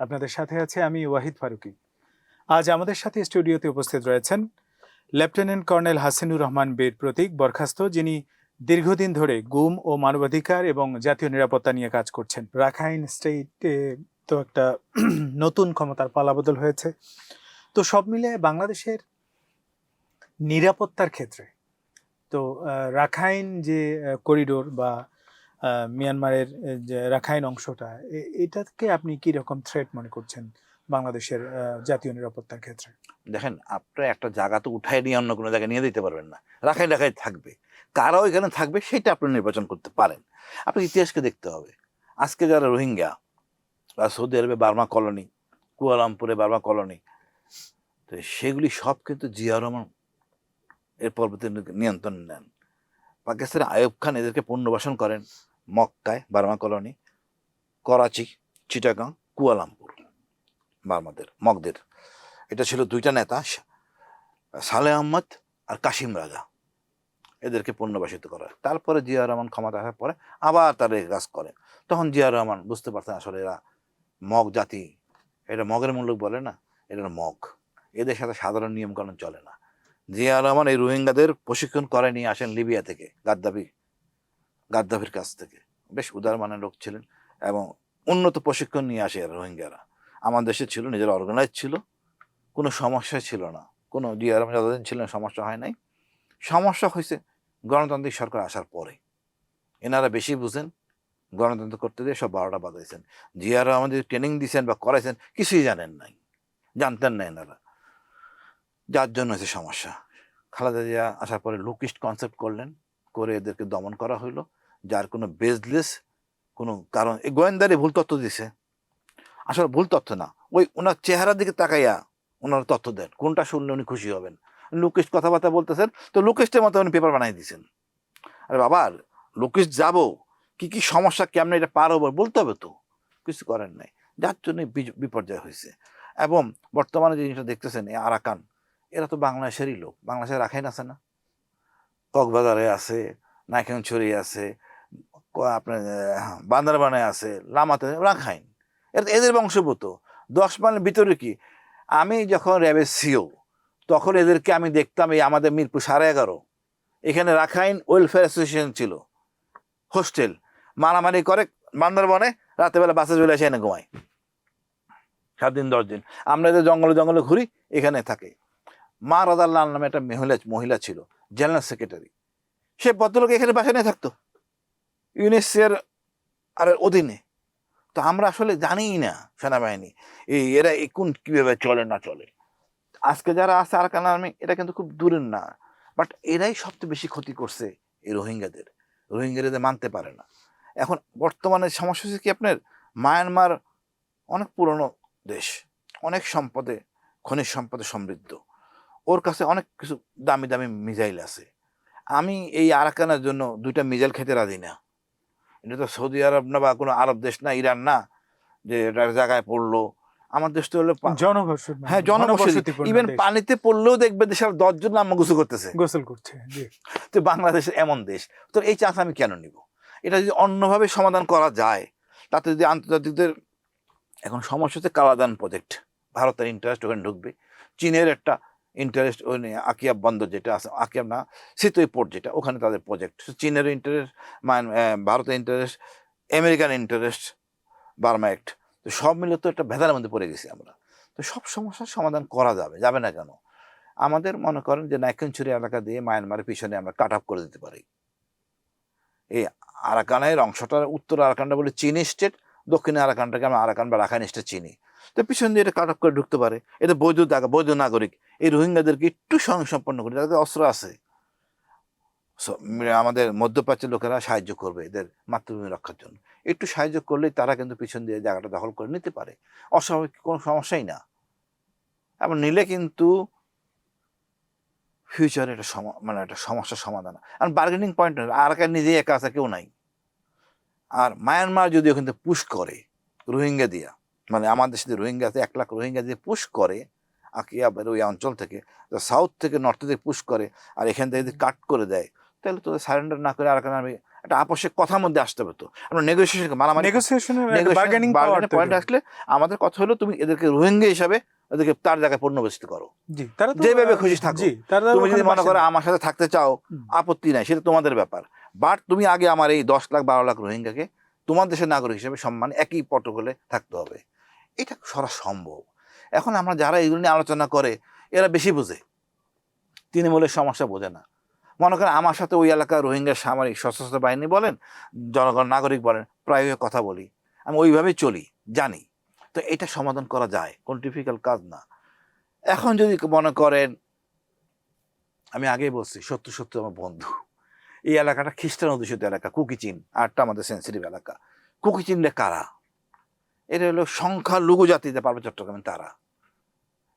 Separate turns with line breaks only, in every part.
আপনাদের সাথে আছে আমি ওয়াহিদ ফারুকি। আজ আমাদের সাথে স্টুডিওতে উপস্থিত রয়েছেন লেফটেন্যান্ট কর্নেল হাসিনুর রহমান বীর প্রতীক বরখাস্ত, যিনি দীর্ঘদিন ধরে গুম ও মানবাধিকার এবং জাতীয় নিরাপত্তা নিয়ে কাজ করছেন। রাখাইন স্টেটে তো একটা নতুন ক্ষমতার পালাবদল হয়েছে। তো সব মিলে বাংলাদেশের নিরাপত্তার ক্ষেত্রে, তো রাখাইন যে করিডোর বা মিয়ানমারের যে রাখাইন অংশটা এটাকে আপনি কি রকম থ্রেট মনে করছেন বাংলাদেশের জাতীয় নিরাপত্তার ক্ষেত্রে?
দেখেন আপনার একটা জায়গা তো উঠাই নিয়ে অন্য কোনো জায়গায় নিয়ে দিতে পারবেন না। রাখাইন রাখাই থাকবে। কারাও এখানে থাকবে, সেটা আপনি নির্বাচন করতে পারেন। আপনার ইতিহাসকে দেখতে হবে। আজকে যারা রোহিঙ্গা বা সৌদি আরবে বার্মা কলোনি, কুয়ালামপুরে বার্মা কলোনি, তো সেগুলি সব কিন্তু জিয়া রহমান এর পরবর্তী নিয়ন্ত্রণ নেন। পাকিস্তানের আয়ুব খান এদেরকে পুনর্বাসন করেন। মক্কায়, Burma colony, Karachi, Chittagong, Kuala Lumpur, বার্মাদের, মগদের। এটা ছিল দুইটা নেতা সালে আহমদ আর কাশিম রাজা। এদেরকে পুনর্বাসিত করা। তারপরে জিয়া রহমান ক্ষমতা আসার পরে আবার এই কাজ করে। তখন জিয়া রহমান বুঝতে পারতেন আসলে এরা মগ জাতি। এটা মগের মূল্য বলে না এটা মগ। এদের সাথে সাধারণ নিয়মকানুন চলে না। জিয়া রহমান এই রোহিঙ্গাদের প্রশিক্ষণ করে নিয়ে আসেন লিবিয়া থেকে, গাদ্দাফি। গাদ্দাফির কাছ থেকে। বেশ উদার মানের লোক ছিলেন এবং উন্নত প্রশিক্ষণ নিয়ে আসে রোহিঙ্গারা। আমার দেশে ছিল, নিজের অর্গানাইজ ছিল। কোনো সমস্যা ছিল না। কোনো রহমান যতদিন ছিলেন সমস্যা হয় নাই। সমস্যা হয়েছে গণতান্ত্রিক সরকার আসার পরে। এনারা বেশি বুঝেন, গণতন্ত্র করতে দিয়ে সব বারোটা বাজাইছেন। জিয়া রহমান যদি ট্রেনিং দিয়েছেন বা করাইছেন, কিছুই জানেন নাই। জানতেন না এনারা। যার জন্য হয়েছে সমস্যা। খালেদা জিয়া আসার পরে লুকিস্ট কনসেপ্ট করলেন, করে এদেরকে দমন করা হইল। যার কোনো বেজলেস কোনো কারণ, এই গোয়েন্দারে ভুল তথ্য দিছে। আসলে ভুল তথ্য না। ওই ওনার চেহারার দিকে তাকাইয়া ওনার তথ্য দেন, কোনটা শুনলে উনি খুশি হবেন। লোকেশ কথাবার্তা বলতেছেন, তো লুকেশটের মতো উনি পেপার বানিয়ে দিয়েছেন আরে বাবা, লোকেশ যাব, কি কি সমস্যা, কেমন এটা পার হব, বলতে হবে তো। কিছু করেন নাই। যার জন্য বিপর্যয় হয়েছে। এবং বর্তমানে যে জিনিসটা দেখতেছেন, এই আরাকান, এরা তো বাংলাদেশেরই লোক। বাংলাদেশে রাখাইন আছে না? কক্সবাজারে আছে নাইখানছড়ি আছে আপনার বান্দরবানে আছে, লামাতে রাখাইন এরা- এদের বংশভূত দশ মাইলের ভিতরে কি? আমি যখন র্যাবের সিও, তখন এদেরকে আমি দেখতাম এই আমাদের মিরপুর সাড়ে এগারো। এখানে রাখাইন ওয়েলফেয়ার অ্যাসোসিয়েশন ছিল। হোস্টেল। মারামারি করে, বান্দরবনে রাতেবেলা বাসে চলে আসে, এনে ঘুমায়। সাত দিন, দশ দিন। আমরা এদের জঙ্গলে জঙ্গলে ঘুরি, এখানে থাকে। মা রাদার লাল নামে একটা মহিলা মহিলা ছিল, জেনারেল সেক্রেটারি। সে ভদ্রলোক এখানে বাসায় নিয়ে থাকতো। ইউনেসিয়ার আর অধীনে। তো আমরা আসলে জানিই না সেনাবাহিনী, এই এরা কোন কীভাবে চলে না চলে। আজকে যারা আছে আরকান আর্মি এটা কিন্তু খুব দূরের না। বাট এরাই সবচেয়ে বেশি ক্ষতি করছে এই রোহিঙ্গাদের। রোহিঙ্গাদের মানতে পারে না। এখন বর্তমানে সমস্যা হচ্ছে কি আপনার, মায়ানমার অনেক পুরনো দেশ, অনেক সম্পদে, খনিজ সম্পদে সমৃদ্ধ। ওর কাছে অনেক কিছু দামি দামি মিজাইল আছে। আমি এই আরাকানের জন্য দুইটা মিজাইল খেতে রাজি না। এটা তো সৌদি আরব না বা কোনো আরব দেশ না ইরান না যে এটা জায়গায় পড়ল। আমার দেশ তো হলো
জনবসতি
হ্যাঁ জনবসতি। ইভেন পানিতে পড়লেও দেখবে দেশের দশজন নাম গোসল করতেছে।
গোসল করছে
তো বাংলাদেশ এমন দেশ। তো এই চান্স আমি কেন নিব? এটা যদি অন্যভাবে সমাধান করা যায় তাতে যদি আন্তর্জাতিকদের এখন সমস্যা হচ্ছে কালাদান প্রজেক্ট। ভারতের ইন্টারেস্ট ওখানে ঢুকবে। চীনের একটা ইন্টারেস্ট ওই আকিয়াব বন্দর যেটা আছে আকিয়াব না, সিতই পোর্ট যেটা, ওখানে তাদের প্রজেক্ট চীনের ইন্টারেস্ট ভারতের interest American interest Burma act তো সব মিলে তো একটা ভেদার মধ্যে পড়ে গেছি আমরা। তো সব সমস্যার সমাধান করা যাবে যাবে না কেন? আমাদের মনে করেন যে নাইকেনচুরি এলাকা দিয়ে মায়ানমারের পিছনে আমরা কাট আপ করে দিতে পারি। এই আরাকানের অংশটা উত্তর আরাকানটা বলে চিনি স্টেট দক্ষিণে আরাকানটাকে আমরা আরাকান বা রাখাইন স্টেট চিনি। তো পিছন দিয়ে এটা কাট করে ঢুকতে পারে। এটা বৈধ বৈধ নাগরিক, এই রোহিঙ্গাদেরকে একটু স্বয়ংসম্পন্ন করে তাদের অস্ত্র আছে। আমাদের মধ্যপ্রাচ্যের লোকেরা সাহায্য করবে এদের মাতৃভূমি রক্ষার জন্য। একটু সাহায্য করলেই তারা কিন্তু পিছন দিয়ে জায়গাটা দখল করে নিতে পারে। অস্বাভাবিক কোনো সমস্যাই না। এবং নিলে কিন্তু ফিউচারে একটা সম- মানে একটা সমস্যার সমাধান আর বার্গেনিং পয়েন্ট আর কার নিজেই একা আছে, কেউ নাই। আর মায়ানমার যদি ওখান পুশ করে রোহিঙ্গা দিয়া মানে আমাদের সাথে রোহিঙ্গা এক লাখ রোহিঙ্গা দিয়ে পুশ করে আকিয়া ওই অঞ্চল থেকে সাউথ থেকে নর্থ থেকে পুশ করে আর এখান থেকে যদি কাট করে দেয় তাহলে তোদের সারেন্ডার না করে আরাকান আর্মি একটা আপসের কথার মধ্যে আসতে হবে তো। আমরা নেগোসিয়েশন
বার্গেনিং
bargaining point আসলে আমাদের কথা হলো তুমি এদেরকে রোহিঙ্গা হিসাবে ওদেরকে তার জায়গায় পূর্ণবসিত করো
তো
যেভাবে খুশি থাকো। তুমি যদি মনে করো আমার সাথে থাকতে চাও আপত্তি নাই সেটা তোমাদের ব্যাপার। বাট তুমি আগে আমার এই দশ লাখ বারো লাখ রোহিঙ্গাকে তোমার দেশের নাগরিক হিসেবে সম্মান একই প্রটোকলে থাকতে হবে। এটা সরা সম্ভব। এখন আমরা যারা এগুলো নিয়ে আলোচনা করে, এরা বেশি বোঝে। তৃণমূলের সমস্যা বোঝে না। মনে করেন আমার সাথে ওই এলাকার রোহিঙ্গা সামরিক সশস্ত্র বাহিনী বলেন, জনগণ, নাগরিক বলেন, প্রায় কথা বলি। আমি ওইভাবেই চলি, জানি। তো এটা সমাধান করা যায়, কোন ডিফিকাল্ট কাজ না। এখন যদি মনে করেন, আমি আগেই বলছি সত্য সত্য আমার বন্ধু। এই এলাকাটা খ্রিস্টান অধ্যুষিত এলাকা, কুকিচিন আরটা আমাদের সেন্সিটিভ এলাকা। কুকিচিনটা কারা? এটা হলো সংখ্যালঘু জাতিতে পারবে চট্টগ্রামে তারা।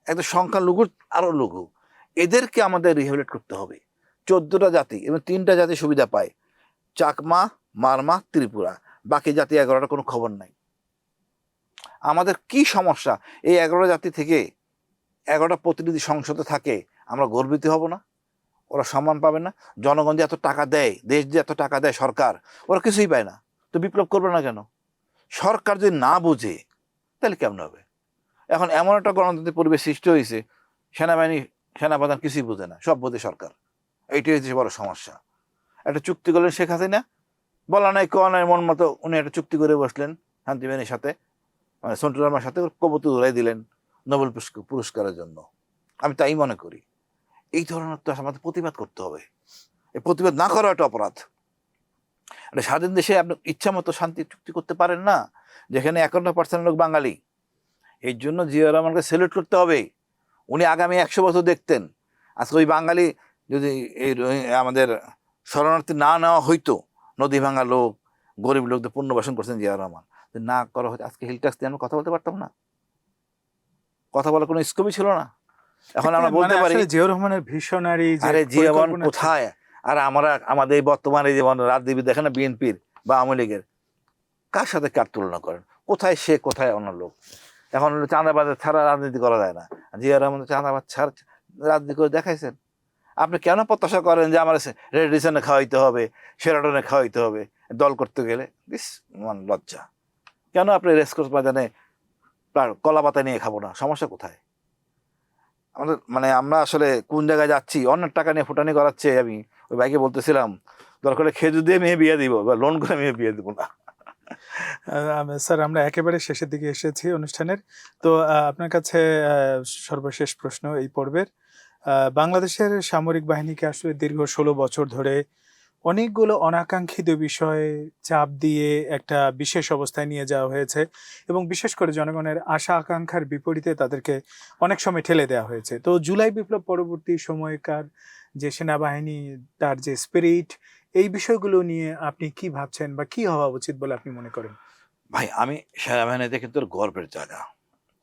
একদম সংখ্যালঘুর আরও লঘু। এদেরকে আমাদের রিহেবিলেট করতে হবে। চোদ্দোটা জাতি এবং তিনটা জাতি সুবিধা পায়। চাকমা, মারমা, ত্রিপুরা। বাকি জাতি এগারোটা কোনো খবর নাই। আমাদের কি সমস্যা? এই এগারো জাতি থেকে এগারোটা প্রতিনিধি সংসদে থাকে, আমরা গর্বিত হব না। ওরা সম্মান পাবে না। জনগণ যে এত টাকা দেয়, দেশ যে এত টাকা দেয় সরকার, ওরা কিছুই পায় না। তো বিপ্লব করবে না কেন? সরকার যদি না বোঝে, তাহলে কেমন হবে? এখন এমন একটা গণতান্ত্রিক পরিবেশ সৃষ্টি হয়েছে, সেনাবাহিনী, সেনাপ্রধান কিছুই বোঝে না, সব বোঝে সরকার। এইটাই হচ্ছে বড় সমস্যা। একটা চুক্তি করলেন শেখ হাসিনা, বলা নাই, কোয়া নাই, মন মতো উনি একটা চুক্তি করে বসলেন শান্তিবাহিনীর সাথে মানে সন্টু সাথে কবুতর উড়াই দিলেন নোবেল পুরস্কার- পুরস্কারের জন্য। আমি তাই মনে করি, এই ধরনের তো আমাদের প্রতিবাদ করতে হবে। এই প্রতিবাদ না করা একটা অপরাধ। একটা স্বাধীন দেশে আপনি ইচ্ছা মতো শান্তি চুক্তি করতে পারেন না যেখানে একান্ন পার্সেন্ট লোক বাঙালি। এই জন্য জিয়া রহমানকে সেলিউট করতে হবে। উনি আগামী একশো বছর দেখতেন। আজকে ওই বাঙালি যদি এই আমাদের শরণার্থী না নেওয়া হইতো নদী ভাঙা লোক গরিব লোকদের পুনর্বাসন করছেন জিয়া রহমান। না করা হয়তো আজকে হিল ট্যাক্স দিয়ে আমরা কথা বলতে পারতাম না। কথা বলার কোনো স্কোপই ছিল না। এখন আমরা বলতে
মানে
পারি
জিয়া রহমানের ভিশনারি যে
আরে
পরিকল্পনা
কোথায়? আর আমরা, আমাদের এই বর্তমানে যেমন রাজনীতি দেখেন না বিএনপির বা আওয়ামী লীগের, কার সাথে কার তুলনা করেন? কোথায় সে, কোথায় অন্য লোক? এখন হলো চাঁদাবাজের ছাড়া রাজনীতি করা যায় না। জিয়া রহমান চাঁদাবাদ ছাড়া, রাজনীতি করে দেখাইছেন। আপনি কেন প্রত্যাশা করেন যে আমার রেডিসনে খাওয়াইতে হবে, সেরাটনে খাওয়াইতে হবে, দল করতে গেলে? দিস মান লজ্জা। কেন আপনি রেসকোর্স প্রা- কলা পাতা নিয়ে খাব না? সমস্যা কোথায়? আমাদের মানে আমরা আসলে কোন জায়গায় যাচ্ছি অন্যের টাকা নিয়ে ফুটানি করাচ্ছে আমি। ওই ভাইকে বলতেছিলাম, দরকার খেজুর দিয়ে মেয়ে বিয়ে দিব বা লোন করে মেয়ে বিয়ে দিব না।
স্যার, আমরা একেবারে শেষের দিকে এসেছি অনুষ্ঠানের। তো আপনার কাছে সর্বশেষ প্রশ্ন এই পর্বের। বাংলাদেশের সামরিক বাহিনীকে আসলে দীর্ঘ ষোলো বছর ধরে অনেকগুলো অনাকাঙ্ক্ষিত বিষয়ে চাপ দিয়ে একটা বিশেষ অবস্থায় নিয়ে যাওয়া হয়েছে এবং বিশেষ করে জনগণের আশা আকাঙ্ক্ষার বিপরীতে তাদেরকে অনেক সময় ঠেলে দেওয়া হয়েছে। তো জুলাই বিপ্লব পরবর্তী সময়কার যে সেনাবাহিনী, তার যে স্পিরিট এই বিষয়গুলো নিয়ে আপনি কি ভাবছেন বা কি হওয়া উচিত বলে আপনি মনে করেন?
ভাই, আমি সেনাবাহিনীতে কিন্তু গর্বের জায়গা।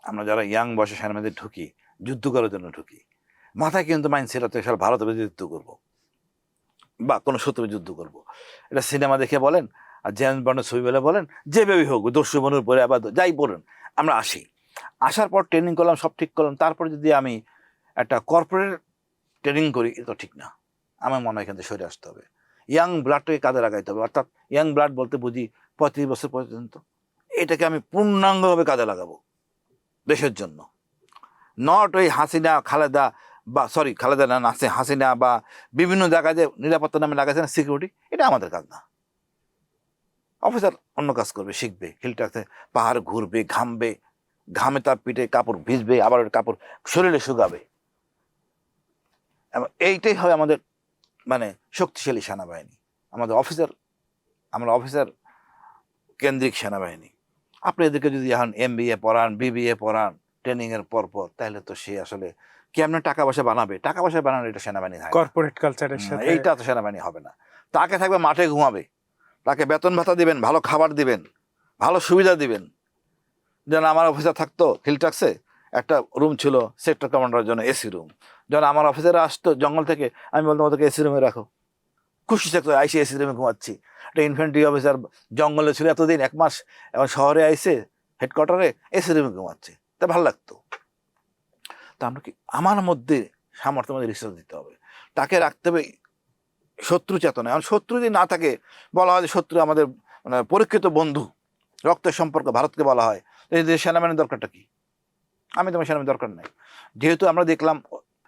আমরা যারা ইয়াং বয়সে সেনাবাহিনীতে ঢুকি, যুদ্ধ করার জন্য ঢুকি, মাথায় কিন্তু মাইন্ডসেট আছে সারা ভারতের যুদ্ধ করব। বা কোনো শত্রু যুদ্ধ করব। এটা সিনেমা দেখে বলেন, আর জেমস বন্ডের ছবি বলে বলেন, যেভাবেই হোক, দস্যু বনুর পরে আবার যাই বলেন, আমরা আসি। আসার পর ট্রেনিং করলাম, সব ঠিক করলাম, তারপরে যদি আমি একটা কর্পোরেট ট্রেনিং করি, এটা ঠিক না। আমার মনে হয় এখান থেকে সরে আসতে হবে। ইয়াং ব্লাডটাকে কাজে লাগাইতে হবে, অর্থাৎ ইয়াং ব্লাড বলতে বুঝি পঁয়ত্রিশ বছর পর্যন্ত। এটাকে আমি পূর্ণাঙ্গভাবে কাজে লাগাবো দেশের জন্য। নট ওই হাসিনা, খালেদা বা সরি খালেদা না নাসে হাসিনা বা বিভিন্ন জায়গায় যে নিরাপত্তা নামে লাগাইছে না সিকিউরিটি এটা আমাদের কাজ না। অফিসার অন্য কাজ করবে, শিখবে হিলটাতে পাহাড় ঘুরবে, ঘামবে, ঘামে তার পিঠে কাপড় ভিজবে, আবার কাপড় শরীরে শুকাবে। এবং এইটাই হবে আমাদের মানে শক্তিশালী সেনাবাহিনী। আমাদের অফিসার আমরা অফিসার কেন্দ্রিক সেনাবাহিনী। আপনি এদেরকে যদি এখন এম বি এ পড়ান বিবিএ পড়ান ট্রেনিং এর পর পর তাহলে তো সে আসলে কেমন টাকা পয়সা বানাবে? টাকা পয়সা বানানো এটা সেনাবাহিনী।
কর্পোরেট কালচারের সাথে
এইটা তো সেনাবাহিনী হবে না। তাকে থাকবে মাঠে ঘুমাবে। তাকে বেতন ভাতা দিবেন ভালো খাবার দিবেন ভালো সুবিধা দিবেন। যেন আমার অফিসার থাকতো হিলটাক্সে একটা রুম ছিল সেক্টর কমান্ডারের জন্য এসি রুম যখন আমার অফিসাররা আসতো জঙ্গল থেকে আমি বলতাম ওদেরকে এসি রুমে রাখো। খুশি থাকতো আইসি এসি রুমে ঘুমাচ্ছি। একটা ইনফেন্ট্রি অফিসার জঙ্গলে ছিল এতদিন এক মাস এখন শহরে আইসে হেডকোয়ার্টারে এসি রুমে ঘুমাচ্ছে। তা ভালো লাগতো। তা আমরা কি আমার মধ্যে সামর্থ্যের মধ্যে রিসার্চ দিতে হবে। তাকে রাখতে হবে শত্রু চেতনা। এখন শত্রু যদি না থাকে, বলা হয় যে শত্রু আমাদের মানে পরীক্ষিত বন্ধু। রক্তের সম্পর্ক ভারতকে বলা হয়। সেনাবাহিনীর দরকারটা কি? আমি তোমার সেনাবাহিনীর দরকার নাই। যেহেতু আমরা দেখলাম,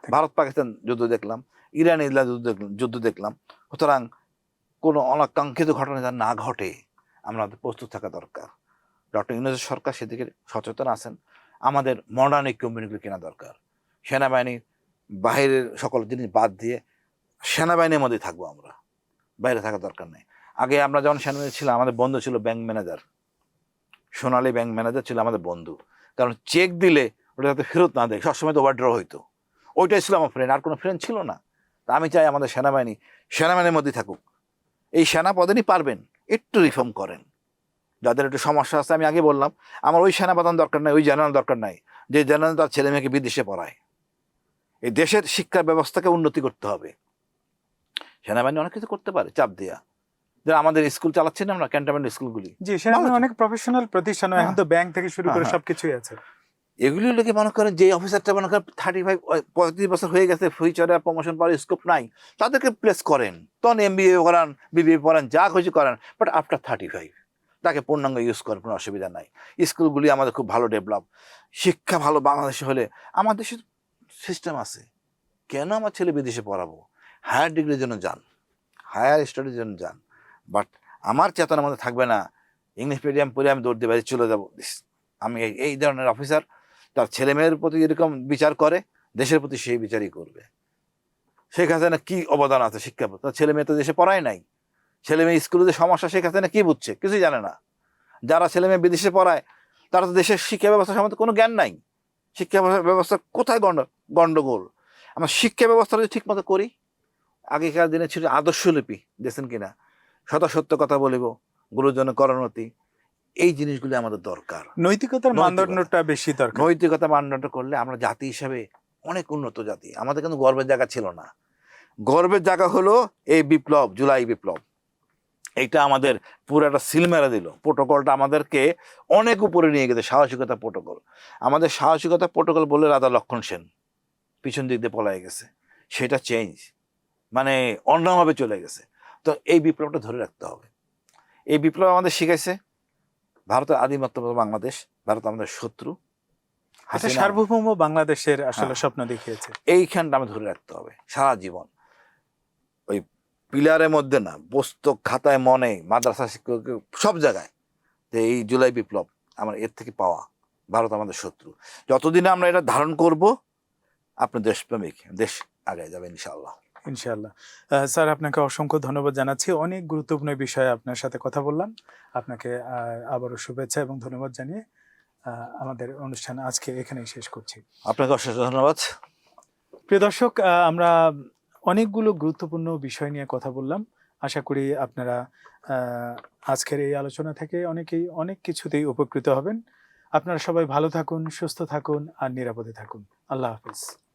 ভারত পাকিস্তান যুদ্ধ দেখলাম, ইরান ইসলাম যুদ্ধ দেখলাম যুদ্ধ দেখলাম, সুতরাং কোনো অনাকাঙ্ক্ষিত ঘটনা যেন না ঘটে আমরা প্রস্তুত থাকা দরকার। ডক্টর ইউনুস সরকার সেদিকে সচেতন আছেন। আমাদের মডার্ন ইকুইপমেন্টগুলো কেনা দরকার। সেনাবাহিনীর বাইরের সকল জিনিস বাদ দিয়ে সেনাবাহিনীর মধ্যে থাকব আমরা। বাইরে থাকার দরকার নেই। আগে আমরা যখন সেনাবাহিনী ছিলাম, আমাদের বন্ধু ছিল bank manager Sonali bank manager ছিল আমাদের বন্ধু। কারণ চেক দিলে ওটা যাতে ফেরত না দেয়, সবসময় তো ওভারড্র হইতো। ওইটাই ছিল আমার ফ্রেন্ড আর কোনো ফ্রেন্ড ছিল না। তা আমি চাই আমাদের সেনাবাহিনী, সেনাবাহিনীর মধ্যেই থাকুক। এই সেনা পদেনই পারবেন, একটু রিফর্ম করেন। যাদের একটু সমস্যা আছে আমি আগে বললাম আমার ওই সেনা প্রধান দরকার নাই ওই জেনারেল দরকার নাই যে জেনারেল তার ছেলে মেয়েকে বিদেশে পড়ায়। এই দেশের শিক্ষা ব্যবস্থাকে উন্নতি করতে হবে। সেনাবাহিনী অনেক কিছু করতে পারে চাপ দেয়া। যে আমাদের স্কুল চালাচ্ছি না আমরা ক্যান্টনমেন্ট স্কুলগুলি।
জি
তো।
অনেক প্রফেশনাল প্রতিষ্ঠান এখন
হ্যাঁ।
তো ব্যাংক থেকে শুরু করে
হ্যাঁ,
সবকিছুই আছে।
এগুলি লোকে মনে করেন যে অফিসারটা মনে করেন থার্টি ফাইভ পঁয়ত্রিশ বছর হয়ে গেছে ফিউচারে প্রমোশন পাওয়ার স্কোপ নাই। তাদেরকে প্লেস করেন। তখন এম বি এ করান বিবিএ পড়ান যা খুশি করেন বাট আফটার থার্টি ফাইভ তাকে পূর্ণাঙ্গ ইউজ করার কোনো অসুবিধা নাই। স্কুলগুলি আমাদের খুব ভালো ডেভেলপ শিক্ষা ভালো বাংলাদেশে হলে আমার দেশে সিস্টেম আছে। কেন আমার ছেলে বিদেশে পড়াবো? হায়ার ডিগ্রির জন্য যান। হায়ার স্টাডির জন্য যান। বাট আমার চেতনার মধ্যে থাকবে না ইংলিশ মিডিয়াম পড়ে আমি দৌড় দিয়ে চলে যাব। আমি এই- ধরনের অফিসার তার ছেলে মেয়ের প্রতি এরকম বিচার করে, দেশের প্রতি সেই বিচারই করবে। শেখ হাসিনা কি অবদান আছে শিক্ষা? তার ছেলে মেয়ে তো দেশে পড়ায় নাই। ছেলে মেয়ে স্কুলে যে সমস্যা শেখ না কি বুঝছে? কিছুই জানে না। যারা ছেলে মেয়ে বিদেশে পড়ায় তারা তো দেশের শিক্ষা ব্যবস্থা সম্বন্ধে কোনো জ্ঞান নাই। শিক্ষা ব্যবস্থা কোথায় গন্ড গন্ডগোল? আমরা শিক্ষা ব্যবস্থাটা যদি ঠিক মতো করি আগেকার দিনে ছিল আদর্শলিপি দেখছেন কিনা? শত সত্য কথা বলিব গুরুজন করণতি এই জিনিসগুলি আমাদের দরকার।
নৈতিকতার মানদণ্ডটা বেশি দরকার।
নৈতিকতা মানদণ্ড করলে আমরা জাতি হিসাবে অনেক উন্নত জাতি। আমাদের কিন্তু গর্বের জায়গা ছিল না। গর্বের জায়গা হলো এই বিপ্লব জুলাই বিপ্লব। এইটা আমাদের পুরো একটা সিল মেরে দিল। প্রোটোকলটা আমাদেরকে অনেক উপরে নিয়ে গেছে সাহসিকতা প্রোটোকল। আমাদের সাহসিকতা প্রোটোকল বলে রাধা লক্ষণ সেন পিছন দিক দিয়ে পলাই গেছে। সেটা চেঞ্জ মানে অন্যভাবে চলে গেছে। তো এই বিপ্লবটা ধরে রাখতে হবে। এই বিপ্লব আমাদের শিখাইছে ভারতের আদিমাত্র বাংলাদেশ ভারত আমাদের শত্রু।
এটা সার্বভৌম বাংলাদেশের আসলে
হ্যাঁ।
স্বপ্ন দেখিয়েছে।
এইখানটা আমি ধরে রাখতে হবে সারা জীবন। ওই পিলারের মধ্যে না পুস্তক খাতায় মনে মাদ্রাসা শিক্ষক সব জায়গায় যে এই জুলাই বিপ্লব আমার এর থেকে পাওয়া ভারত আমাদের শত্রু। যতদিন আমরা এটা ধারণ করব আপনার দেশপ্রেমিক দেশ আগে যাবে ইনশাআল্লাহ।
ইনশাআল্লাহ। আহ, স্যার আপনাকে অসংখ্য ধন্যবাদ জানাচ্ছি। অনেক গুরুত্বপূর্ণ বিষয়ে আপনার সাথে কথা বললাম। আপনাকে আবারও শুভেচ্ছা এবং ধন্যবাদ জানিয়ে আমাদের অনুষ্ঠান আজকে এখানেই শেষ করছি।
আপনাকে অশেষ ধন্যবাদ।
প্রিয় দর্শক আমরা অনেকগুলো গুরুত্বপূর্ণ বিষয় নিয়ে কথা বললাম। আশা করি আপনারা আজকের এই আলোচনা থেকে অনেকেই অনেক কিছুতেই উপকৃত হবেন। আপনারা সবাই ভালো থাকুন, সুস্থ থাকুন আর নিরাপদে থাকুন। আল্লাহ হাফিজ।